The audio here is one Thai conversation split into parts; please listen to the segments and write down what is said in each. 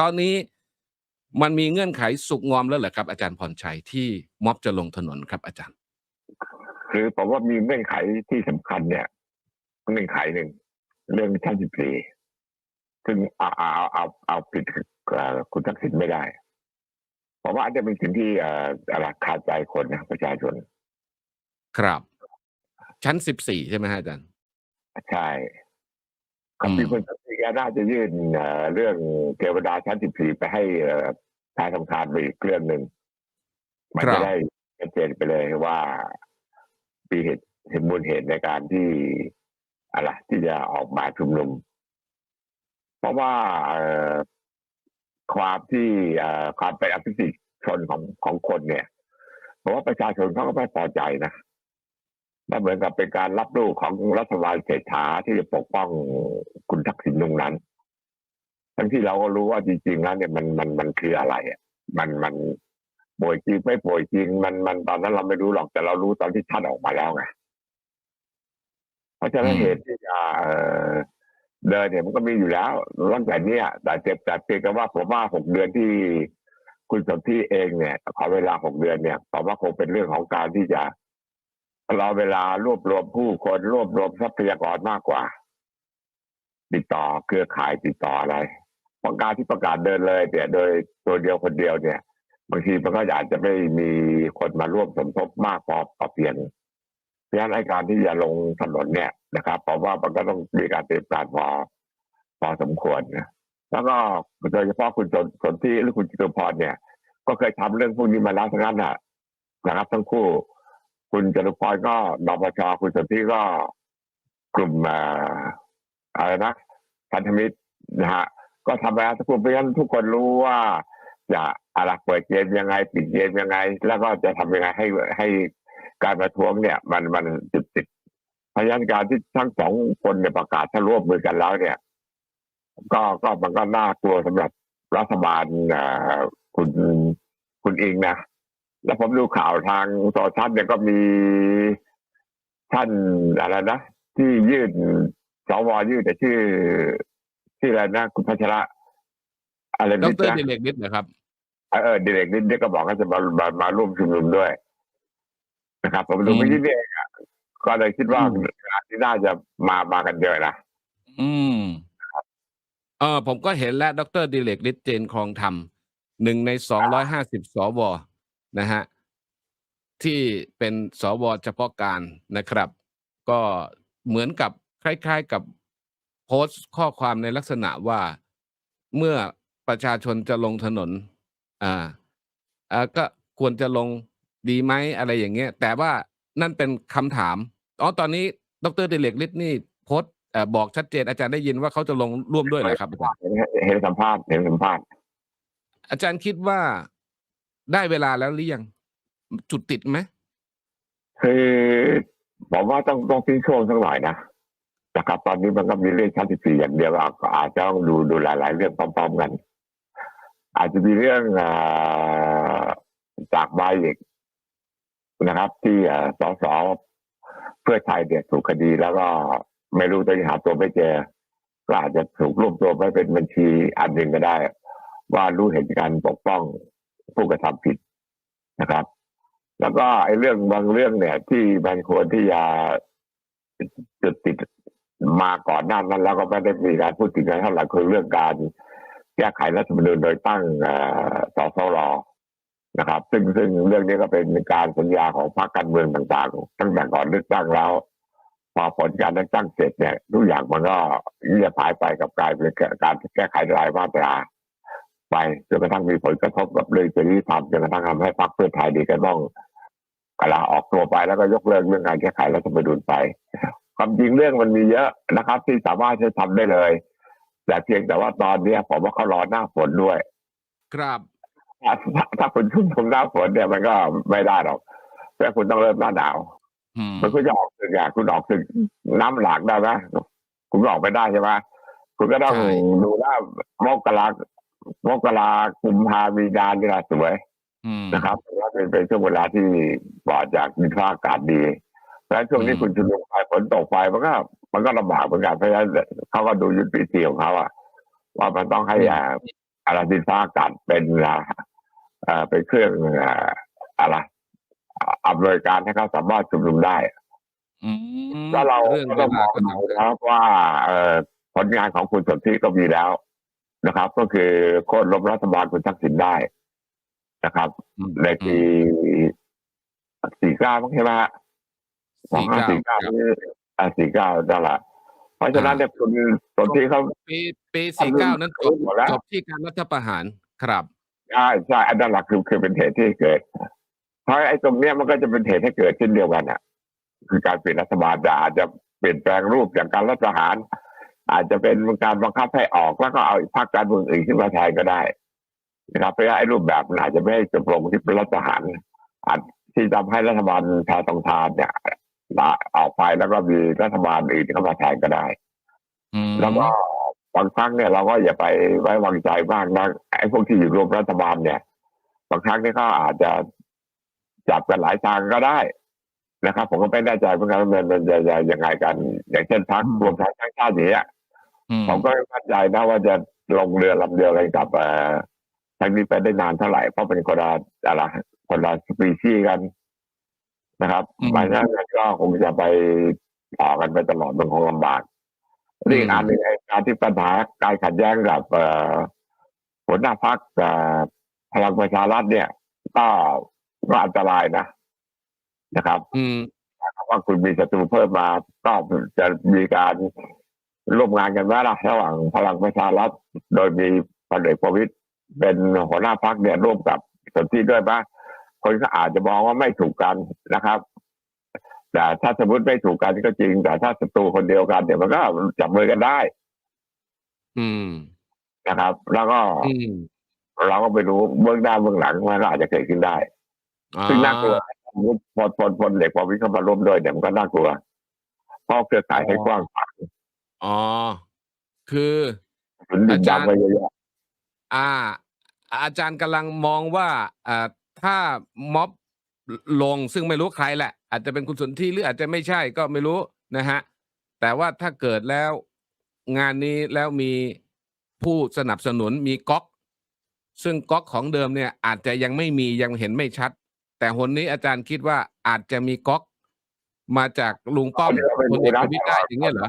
ตอนนี้มันมีเงื่อนไขสุกงอมแล้วเหรอครับอาจารย์พรชัยที่ม็อบจะลงถนนครับอาจารย์ คือผมว่ามีเงื่อนไขที่สำคัญเนี่ยเงื่อนไขหนึ่งเรื่องชั้นสิบสี่ซึ่งเอาเอาเอาเอาเอาผิดเอ่อคุณทักษิณไม่ได้ผมว่าอันจะเป็นสิ่งที่เอ่ออะไรคาใจคนนะประชาชน ครับ ชั้นสิบสี่ใช่ไหมฮะอาจารย์ ใช่กับอื มมีคนทักษิณแกน่าจะยื่นเอ่อเรื่องเทวดาชั้นสิบสี่ไปให้เอ่อทายทำคานไปอีกเรื่องหนึ่งมันครัจะบได้ชัดเจนไปเลยว่ามีเหตุเห็นมูลเหตุในการที่อะไรที่จะออกมาชุมนุม เพราะว่าเอ่อความที่เอ่อความเป็นอภิสิทธิ์ชนของของคนเนี่ยเพราะว่าประชาชนเขาก็ไม่พอใจนะ และเหมือนกับเป็นการรับรู้ของรัฐบาลเศรษฐาที่จะปกป้องคุณทักษิณตรงนั้น ทั้งที่เราก็รู้ว่าจริงๆแล้วเนี่ยมันมันมันคืออะไรอะมันมันป่วยจริงไม่ป่วยจริง มันมันตอนนั้นเราไม่รู้หรอกแต่เรารู้ตอนที่ท่านออกมาแล้วไงเพราะฉะนั้นอืมเหตุที่จะเอ่อเดินเนี่ยมันก็มีอยู่แล้วตั้งแต่เนี้ยแต่เจ็บแต่เพียงแต่ว่าผมว่าหกเดือนที่คุณสนที่เองเนี่ยขอเวลาหกเดือนเนี่ยผมว่าคงเป็นเรื่องของการที่จะ รอเวลารวบรวมผู้คนรวบรวมทรัพยากรมากกว่า ติดต่อเครือข่ายติดต่ออะไรเพราะการที่ประกาศเดินเลยเนี่ย โดยตัวเดียวคนเดียวเนี่ย บางทีมันก็อาจจะไม่มีคนมาร่วมสมทบมากพอพอเพียงเพราะฉะนั้นการที่จะลงถนนเนี่ยนะครับผมว่ามันก็ต้องมีการเตรียมการพอพอสมควรนะแล้วก็โดยเฉพาะคุณสนสนที่หรือคุณจิตุพรเนี่ย ก็เคยทำเรื่องพวกนี้มาแล้วทั้งนั้นน่ะนะครับทั้งคู่ คุณจตุพรก็นปชคุณสนที่ก็กลุ่มอะไรนะพันธมิตรนะฮะก็ทำไปแล้วทุกคนเพราะฉะนั้นทุกคนรู้ว่าจะอะไรเปิดเกมยังไงปิดเกมยังไง แล้วก็จะทำยังไงให้ให้การประท้วงเนี่ย มันมันจุดติดพรานการที่ทั้งสองคนเนี่ยประกาศถ้าร่วมมือกันแล้วเนี่ย ก็ก็มันก็น่ากลัวสำหรับรัฐบาลอ่อคุณคุณเองนะ แล้วผมดูข่าวทางโทรทัศน์เนี่ยก็มีท่านอะไรนะที่ยื่นสวยื่นแต่ชื่อชื่ออะไรนะคุณพัชระ อะไรดนิดรนะดิเลกนิดนะครับเออเออดิเรกนิดเนี่ยก็บอกว่าจะมามามาร่วมชุมนุมด้วย นะครับผมดูอืมไม่คิดเองอะก็เลยคิดว่าอืมงานที่น่าจะมามากันเยอะนะอืมเออผมก็เห็นแล้ว ดรดิเลกฤทธิ์เจนครองธรรมหนึ่งในสองร้อยห้าสิบสว นะฮะที่เป็นสวเฉพาะการนะครับ ก็เหมือนกับคล้าย ๆกับโพสต์ข้อความในลักษณะว่าเมื่อประชาชนจะลงถนนอ่าอ่าก็ควรจะลงดีไหมอะไรอย่างเงี้ย แต่ว่านั่นเป็นคำถามอ๋อตอนนี้ดรดิเลกฤทธิ์นี่โพสต์เอ่อบอกชัดเจนอาจารย์ได้ยินว่าเขาจะลงร่วมด้วยเหรอครับอาจารย์เห็นเห็นสัมภาษณ์เห็นสัมภาษณ์อาจารย์คิดว่า ได้เวลาแล้วหรือยัง จุดติดไหมคือผมว่าต้องต้องทิ้งช่วงสักหน่อยนะนะครับ ตอนนี้มันก็มีเรื่องชั้นที่สี่อย่างเดียวอาจจะต้องดูดูหลายๆเรื่องพร้อมๆกัน อาจจะมีเรื่องอจากใบอีกนะครับ ที่เอ่อสสเพื่อไทยเนี่ยถูกคดีแล้วก็ไม่รู้จะหาตัวไม่เจอก็อาจจะถูกรวบรวมไว้เป็นบัญชีอันหนึ่งก็ได้ ว่ารู้เห็นการปกป้อง ผู้กระทำผิดนะครับ แล้วก็ไอ้เรื่องบางเรื่องเนี่ย ที่มันควรที่จะจุดติดมาก่อนหน้านั้นแล้วก็ไม่ได้มีการพูดถึงกันเท่าไหร่คือเรื่องการแก้ไขรัฐธรรมนูญโดยตั้งอ่อสสรนะครับ ซึ่งซึ่งเรื่องนี้ก็เป็นการสัญญาของพรรคการเมืองต่างๆ ตั้งแต่ก่อนเลือกตั้งแล้ว พอผลการเลือกตั้งเสร็จเนี่ยทุกอย่างมันก็เงียบหายไปกับการเป็นการแก้ไขรายมาตรา ไปจนกระทั่งมีผลกระทบกับเรื่องจริยธรรมจนกระทั่งทำให้พรรคเพื่อไทยดีก็ต้องกลาออกตัวไปแล้วก็ยกเลิกเรื่องการแก้ไขรัฐธรรมนูญไปความจริงเรื่องมันมีเยอะนะครับ ที่สามารถจะทำได้เลย แต่เพียงแต่ว่าตอนเนี้ยผมว่าเขารอหน้าฝนด้วย ครับถ้าถ้าถ้าคุณชุ่มชมหน้าฝนเนี่ยมันก็ไม่ได้หรอกแต่คุณต้องเริ่มหน้าหนาวอืมมันคุณจะออกตึกอะคุณออกตึกน้ำหลากได้ไหมคุณออกไปได้ใช่ไหมคุณก็ต้องใช่ดูว่ามกรา มกรากุมภามีนานี่แหละสวยอืมนะครับเพราะว่าเป็นเป็นช่วงเวลาที่ปลอดจากดินฟ้าอากาศดี แล้วช่วงนี้อืมคุณชุมนุมไปฝนตกไปมันก็มันก็ลำบากเหมือนกันเพราะฉะนั้นเขาก็ดูยุทธวิธีของเขาอะว่ามันต้องให้อ่าอะไรดินฟ้าอากาศเป็นอ่าเอ่อเป็นเครื่องอ่าอะไรอำนวยการให้เขาสามารถชุมนุมได้อืมแล้วเราเรื่องก็เวต้องมลาองก็ดูสำคัญนะครับว่าเอ่อผลงานของคุณสนธิก็มีแล้ว นะครับ ก็คือโค่นล้มรัฐบาลคุณทักษิณได้นะครับอืมในปีสี่เก้าใช่ไหมฮะสองห้าสี่เก้าครับนี่สี่เก้านั่นแหละเพราะฉะนั้นเนี่ยคุณสนธิเขาปีปีสี่เก้านั้นจบหมดแล้วจบที่การรัฐประหารครับใช่ใช่อันนั้นหลักคือคือเป็นเหตุที่เกิด เพราะไอ้ตรงเนี้ยมันก็จะเป็นเหตุให้เกิดเช่นเดียวกันอะ คือการเปลี่ยนรัฐบาลแต่อาจจะเปลี่ยนแปลงรูปอย่างการรัฐประหาร อาจจะเป็นการบังคับให้ออกแล้วก็เอาอีกพรรคการเมืองอื่นขึ้นมาแทนก็ได้นะครับเพราะว่าไอ้รูปแบบมันอาจจะไม่ให้จบลงที่เป็นรัฐประหารอาจที่ทำให้รัฐบาลแพทองทานเนี่ยลาออกไปแล้วก็มีรัฐบาลอื่นเข้ามาแทนก็ได้อืมแล้วก็บางครั้งเนี่ยเราก็อย่าไปไว้วางใจมากนะไอ้พวกที่อยู่รวมรัฐบาลเนี่ย บางครั้งเนี่ยเขาอาจจะจับกันหลายทางก็ได้ นะครับ ผมก็ไม่แน่ใจเหมือนกันว่ามันมันจะจะยังไงกัน อย่างเช่นพรรครวมไทยสร้างชาติอย่างเงี้ยอืมผมก็ไม่มั่นใจนะว่าจะลงเรือลำเดียวกันกับเอ่อทางนี้ไปได้นานเท่าไหร่เพราะเป็นคนละอะไรคนละสปีชีส์กันนะครับหมายนั้นก็คงจะไปต่อกันไปตลอดมันคงลำบากนี่อีกอันหนึ่งไอ้การที่ปัญหาการขัดแย้งกับเอ่อหัวหน้าพักพลังประชารัฐเนี่ย ก็ก็อันตรายนะ นะครับ อืมเพราะว่าคุณมีศัตรูเพิ่มมาก็จะมีการร่วมงานกันไหมล่ะระหว่างพลังประชารัฐโดยมีพลเอกประวิตยเป็นหัวหน้าพักเนี่ยร่วมกับสนธิด้วยปะคนก็อาจจะมองว่าไม่ถูกกันนะครับแต่ถ้าสมมติไม่ถูกกันก็จริง แต่ถ้าศัตรูคนเดียวกันเนี่ยมันก็จับมือกันได้ อืมนะครับ แล้วก็อืมเราก็ไปรู้เบื้องหน้าเบื้องหลังมันก็อาจจะเกิดขึ้นได้ ซึ่งน่ากลัว พอพอพอเด็กพอวิทย์เข้ามาร่วมด้วยเนี่ยมันก็น่ากลัวเพราะเครือข่ายให้กว้างขวางอ๋อ คือถึงดึงดันไปเยอะอ่า อาจารย์กำลังมองว่าอ่าถ้าม็อบลงซึ่งไม่รู้ใครแหละ อาจจะเป็นคุณสนธิหรืออาจจะไม่ใช่ก็ไม่รู้นะฮะ แต่ว่าถ้าเกิดแล้วงานนี้แล้วมีผู้สนับสนุนมีก๊อก ซึ่งก๊อกของเดิมเนี่ย อาจจะยังไม่มียังเห็นไม่ชัด แต่หนนี้อาจารย์คิดว่าอาจจะมีก๊อกมาจากลุงป้อมพลเอกประวิตรได้อย่างเงี้ยเหรอ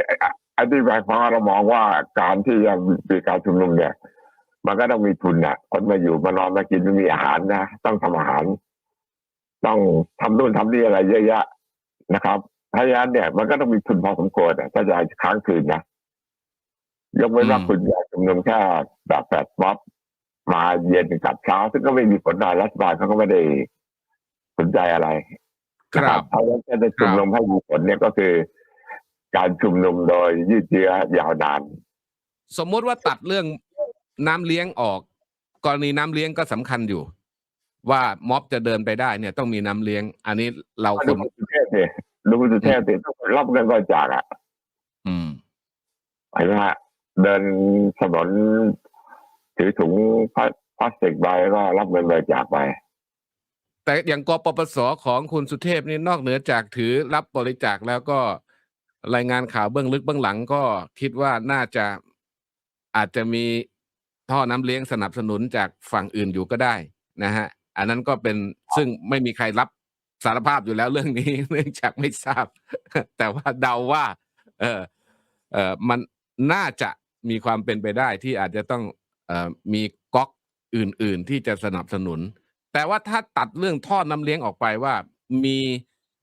ๆไอ้ที่หมายความว่าเรามองว่าการที่จะมีการชุมนุมเนี่ย มันก็ต้องมีทุนน่ะคนมาอยู่มานอนมากินไม่มีอาหารนะต้องทำอาหาร ต้องทำนู่นทำนี่อะไรเยอะแยะนะครับเพราะฉะนั้นเนี่ยมันก็ต้องมีทุนพอสมควรอะถ้าจะค้างคืนนะยกเว้นว่าอืมคุณอยากชุมนุมแค่แบบแปดม็อบมาเย็นกลับเช้า ซึ่งก็ไม่มีผลอะไรรัฐบาลเขาก็ไม่ได้ สนใจอะไรครับเพราะฉะนั้นการจะชุมนุมให้มีผลเนี่ยก็คือ การชุมนุมโดยยืดเยื้อยาวนาน สมมติว่าตัดเรื่องน้ำเลี้ยงออก กรณีน้ำเลี้ยงก็สำคัญอยู่ ว่าม็อบจะเดินไปได้เนี่ยต้องมีน้ำเลี้ยง อันนี้เราคดูนคุณสุเทพสิดูคุณสุเทพสิต้องรับเงินบริจาคอะ อืมเห็นไหมฮะเดินถนนถือถุงพลาพลาสติกใบก็รับเงินบริจาคไป แต่อย่างกปปสของคุณสุเทพนี่นอกเหนือจากถือรับบริจาคแล้วก็รายงานข่าวเบื้องลึกเบื้องหลังก็คิดว่าน่าจะอาจจะมีท่อน้ำเลี้ยงสนับสนุนจากฝั่งอื่นอยู่ก็ได้นะฮะ อันนั้นก็เป็นซึ่งไม่มีใครรับสารภาพอยู่แล้วเรื่องนี้เนื่องจากไม่ทราบ แต่ว่าเดาว่า เออเออมันน่าจะมีความเป็นไปได้ที่อาจจะต้องเออมีก๊อกอื่น ๆ ที่จะสนับสนุน แต่ว่าถ้าตัดเรื่องท่อน้ำเลี้ยงออกไปว่ามี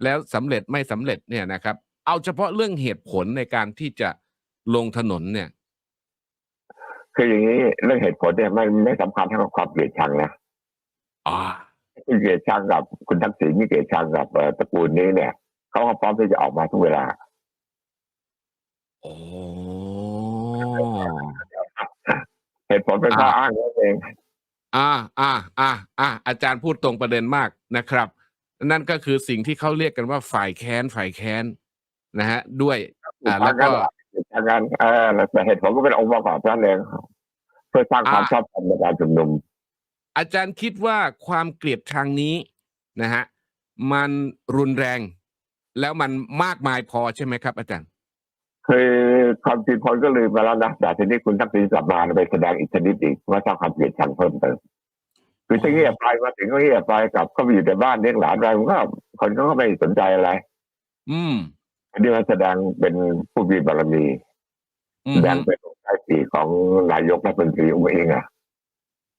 แล้วสำเร็จไม่สำเร็จเนี่ยนะครับ เอาเฉพาะเรื่องเหตุผลในการที่จะลงถนนเนี่ยคืออย่างนี้เรื่องเหตุผลเนี่ยไม่ไม่สำคัญเท่ากับความเกลียดชังนะอ่าคุณเกลียดชังกับคุณทักษิณนี่เกลียดชังกับเอ่อตระกูลนี้เนี่ยเขาก็พร้อมที่จะออกมาทุกเวลาโอ้เหตุผลเป็นข้ออ้างนั่นเอง อ่าอ่าอ่าอ่าอาจารย์พูดตรงประเด็นมากนะครับ นั่นก็คือสิ่งที่เขาเรียกกันว่าฝ่ายแค้นฝ่ายแค้นนะฮะ ด้วย อ่าแล้วก็ทางการเออแต่เหตุผลก็เป็นองค์ประกอบนั่นเองเพื่อสร้างความอ่าชอบธรรมในการชุมนุม อาจารย์คิดว่าความเกลียดชังนี้นะฮะมันรุนแรง แล้วมันมากมายพอใช่ไหมครับ อาจารย์ คือความจริงคนก็ลืมไปแล้วนะแต่ทีนี้คุณทักษิณกลับมาไปแสดงอีกชนิดอีกว่าสร้างความเกลียดชังเพิ่มเติมคือถ้าเงียบไปมาถึงก็เงียบไปกลับก็ไปอยู่ในบ้านเลี้ยงหลานอะไรมันก็คนก็ไม่สนใจอะไร อืมอันนี้มันแสดงเป็นผู้มีบารมีอืแสมดงเป็นองค์ชายสี่ของนายกรัฐมนตรีองค์เองอะ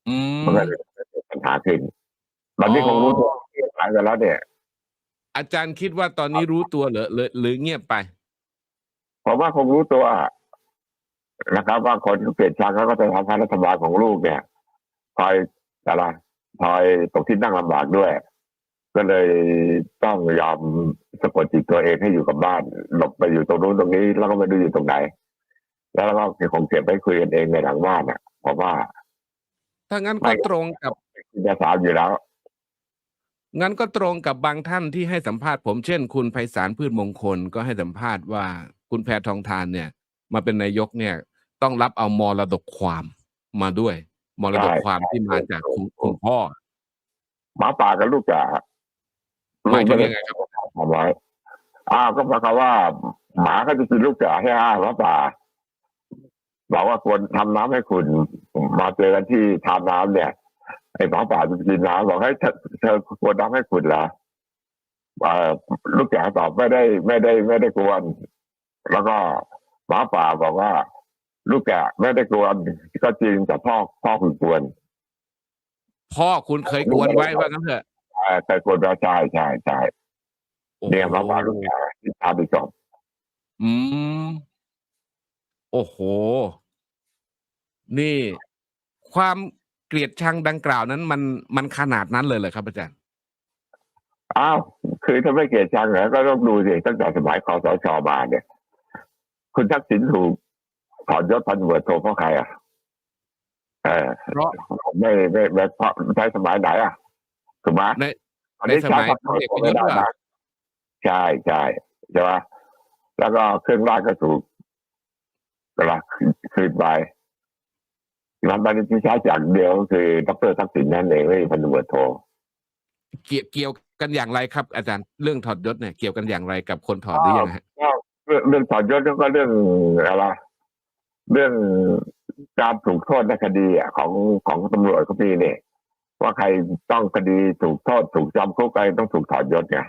อืมมันก็เลยเกิดปัญหาขึ้นตอนนี้คงรู้ตัวเงียบหายไปแล้วเนี่ย อาจารย์คิดว่าตอนนี้รู้ตัวเหรือหรือหรือเงียบไป ผมว่าคงรู้ตัวนะครับ ว่าคนเกลียดชังเขาก็จะทำให้รัฐบาลของลูกเนี่ยพลอยอะไรพลอยตกที่นั่งลำบากด้วย ก็เลยต้องยอมสะกดจิตตัวเองให้อยู่กับบ้าน หลบไปอยู่ตรงนู้นตรงนี้ แล้วก็ไม่รู้อยู่ตรงไหน แล้วก็คงเก็บไปคุยกันเองในหลังบ้านอะเพราะว่า ถ้างั้นไม่ก็ตรงกับคุณจะสามอยู่แล้วงั้นก็ตรงกับบางท่านที่ให้สัมภาษณ์ผมเช่น คุณไพศาลพืชมงคลก็ให้สัมภาษณ์ว่า คุณแพทองทานเนี่ย มาเป็นนายกเนี่ยต้องรับเอามรดกความมาด้วย มรดกใช่ความที่มาจากคุณคุณพ่อหมาป่ากับลูกจ๋าหมายถึงยังไงครับทำไว้อ้าวก็หมายความว่า หมาก็จะกินลูกจ๋าใช่ไหมหมาป่าบอกว่าควรทำน้ำให้คุณ มาเจอกันที่ทำน้ำเนี่ยไอ้หมาป่าจะกินน้ำบอกให้ยเธอเธอควรน้ำให้คุณเหรอเอ่อลูกจ๋าตอบไม่ได้ไม่ได้ไม่ได้กวน แล้วก็หมาป่าบอกว่า ลูกแกะไม่ได้กวนก็จริงแต่พ่อพ่อคุณกวน พ่อคุณเคยกวนไว้ว่างั้นเถอะเอ่อแต่กวนว่าใช่ใช่ใช่โอ้โหเนี่ยหมาป่าลูกแกะที่ทำไปจบอืม โอ้โห นี่ ความเกลียดชังดังกล่าวนั้น มันมันขนาดนั้นเลยเหรอครับอาจารย์อ้าวคือถ้าไม่เกลียดชังเหรอก็ต้องดูสิตั้งแต่สมัยคอสชมาเนี่ย คุณทักษิณถูกถอดยศพันตำรวจโทเพราะใครอะเออเพราะไม่ไม่ไม่เพราะใช้สมัยไหนอะถูกไหมในอันนี้ในสมัยใช้พันตำรวจโทไม่ได้พลเอกประยุทธ์เหรอนะใช่ใช่ใช่ไหมแล้วก็เครื่องราชก็ถูกกระคืนไปมันตอนนี้ที่ใช้จากเดียวก็คือดรทักษิณนั่นเองไม่ใช่พันตำรวจโทเกี่ยวเกี่ยวกันอย่างไรครับ อาจารย์เรื่องถอดยศเนี่ยเกี่ยวกันอย่างไรกับคนถอดหรือยังฮะก็ เรื่องเรื่องถอดยศก็เรื่องอะไรเรื่องการถูกโทษในคดีอะของของตำรวจเขามีเนี่ยว่าใครต้องคดีถูกโทษถูกจำคุกอะไรต้องถูกถอดยศไง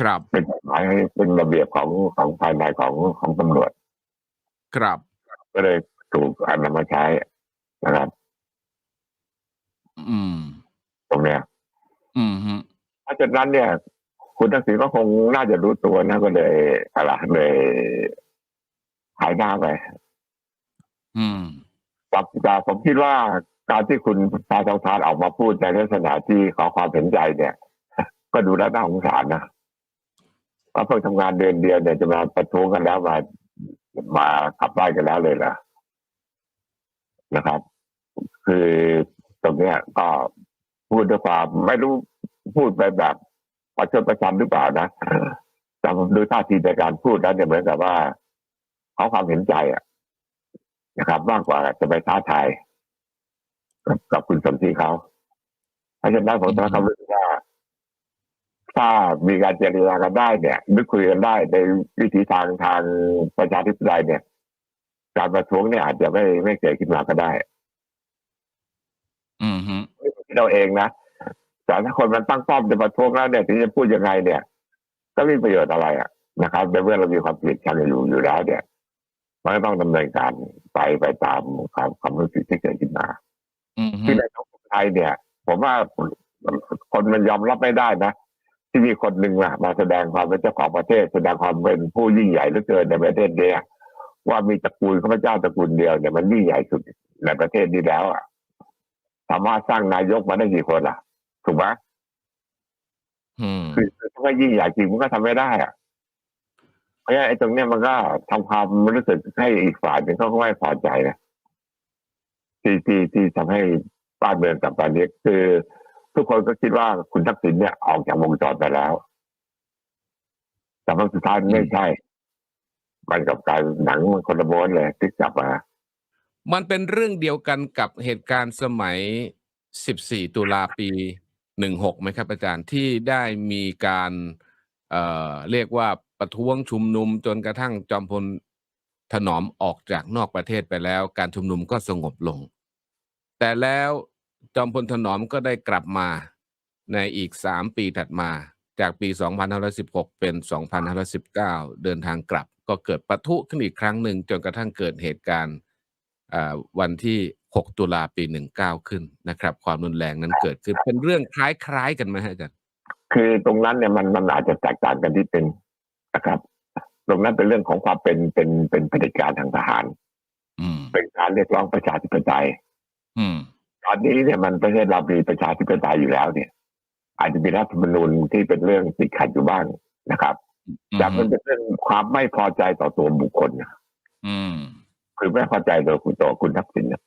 ครับเป็นกฎหมายเป็นระเบียบของของภายในของของตำรวจ ครับก็เลยถูกเอานำมาใช้นะครับ อืม ตรงเนี้ย อืมฮึเพราะฉะนั้นเนี่ย คุณทักษิณก็คงน่าจะรู้ตัวนะก็เลยอะไรเลยหายหน้าไปอืมแต่แต่ผมคิดว่าการที่คุณตาทองทานออกมาพูดในลักษณะที่ขอความเห็นใจเนี่ย ก็ดูแล้วน่าสงสารนะว่าเพิ่งทำงานเดือนเดียวเนี่ยจะมาประท้วงกันแล้วมามาขับไล่กันแล้วเลยนะนะครับ คือตรงเนี้ยก็พูดด้วยความไม่รู้พูดไปแบบ ประชดประชันหรือเปล่านะแต่ผมดูท่าทีในการพูดแล้วเนี่ยเหมือนกับว่าเขาความเห็นใจอะนะครับ มากกว่าจะไปท้าทายกับกับคุณสมศรีเขาเพราะฉะนั้นผมต้องคำรู้สึกว่าถ้ามีการเจรจากันได้เนี่ยนึกคุยกันได้ในวิธีทางทางประชาธิปไตยเนี่ย การประท้วงเนี่ยอาจจะไม่ไม่เกิดขึ้นมาก็ได้ อืมฮึเราเองนะ แต่ถ้าคนมันตั้งป้อมจะประท้วงแล้วเนี่ยถึงจะพูดยังไงเนี่ย ก็ไม่มีประโยชน์อะไรอะนะครับในเมื่อเรามีความเกลียดชังอยู่อยู่แล้วเนี่ยมันก็ต้องดำเนินการไปไปตามความความรู้สึกที่เกิดขึ้นมาอืมฮึที่ในสังคมไทยเนี่ย ผมว่าคนมันยอมรับไม่ได้นะที่มีคนหนึ่งอะมาแสดงความเป็นเจ้าของประเทศ แสดงความเป็นผู้ยิ่งใหญ่เหลือเกินในประเทศเนี้ยว่ามีตระกูลข้าพเจ้าตระกูลเดียวเนี่ยมันยิ่งใหญ่สุดในประเทศนี้แล้วอะสามารถสร้างนายกมาได้กี่คนล่ะ ถูกไหมอืมคือถ้าไม่ยิ่งใหญ่จริงมันก็ทำไม่ได้อะเพราะฉะนั้นไอ้ตรงเนี้ยมันก็ทำความรู้สึกให้อีกฝ่ายหนึ่งเขาก็ไม่พอใจนะที่ที่ที่ทำให้บ้านเมืองกับตอนนี้คือ ทุกคนก็คิดว่าคุณทักษิณเนี่ยออกจากวงจรไปแล้ว แต่มันสุดท้ายมันไม่ใช่ มันกับการหนังมันคนละม้วนเลยที่กลับมา มันเป็นเรื่องเดียวกันกับเหตุการณ์สมัย 14 ตุลาปี 16ไหมครับอาจารย์ที่ได้มีการเอ่อเรียกว่าประท้วงชุมนุมจนกระทั่งจอมพลถนอมออกจากนอกประเทศไปแล้ว การชุมนุมก็สงบลง แต่แล้วจอมพลถนอมก็ได้กลับมาในอีกสามปีถัดมาจากปี 2516 เป็น 2519 เดินทางกลับก็เกิดปะทุขึ้นอีกครั้งหนึ่งจนกระทั่งเกิดเหตุการณ์ วันที่ 6 ตุลาปี 19 ขึ้นนะครับ ความรุนแรงนั้นเกิดขึ้น เป็นเรื่องคล้ายๆกันไหมฮะอาจารย์คือตรงนั้นเนี่ยมันมันอาจจะแตกต่างกันที่เป็นนะครับ ตรงนั้นเป็นเรื่องของความเป็นเป็นเป็นเผด็จการทางทหารอืมเป็นการเรียกร้องประชาธิปไตยอืมตอนนี้เนี่ยมันประเทศเรามีประชาธิปไตยอยู่แล้วเนี่ย อาจจะมีรัฐธรรมนูญที่เป็นเรื่องติดขัดอยู่บ้างนะครับแต่มันเป็นเรื่องความไม่พอใจต่อตัวบุคคลนะอืม คือไม่พอใจตัวคุณต่อคุณทักษิณนะ